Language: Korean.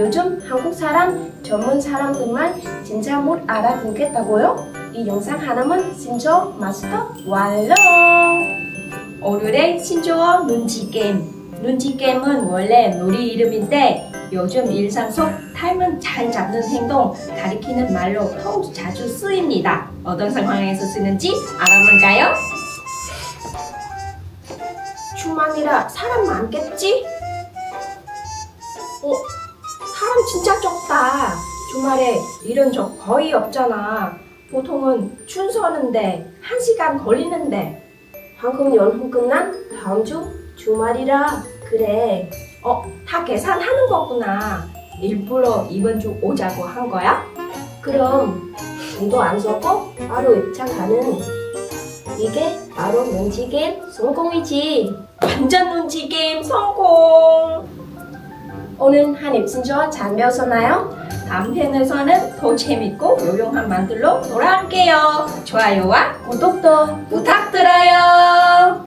요즘 한국 사람 전문 사람들만 진짜 못 알아듣겠다고요? 이 영상 하나만 신조 마스터 완료! 오늘의 신조어 눈치 게임. 눈치 게임은 원래 놀이 이름인데 요즘 일상 속 타임은 잘 잡는 행동 가리키는 말로 더욱 자주 쓰입니다. 어떤 상황에서 쓰는지 알아볼까요? 주말이라 사람 많겠지? 진짜 적다. 주말에 이런 적 거의 없잖아. 보통은 줄 서는데 한 시간 걸리는데. 방금 연휴 끝난 다음 주 주말이라 그래. 어, 다 계산하는 거구나. 일부러 이번 주 오자고 한 거야? 그럼 돈도 안 썼고 바로 입장 가는 이게 바로 눈치 게임 성공이지. 완전 눈치 게임 성공. 오늘 한입 신조어 잘 배웠었나요? 다음 편에서는 더 재밌고 유용한 만들로 돌아올게요. 좋아요와 구독도 부탁드려요.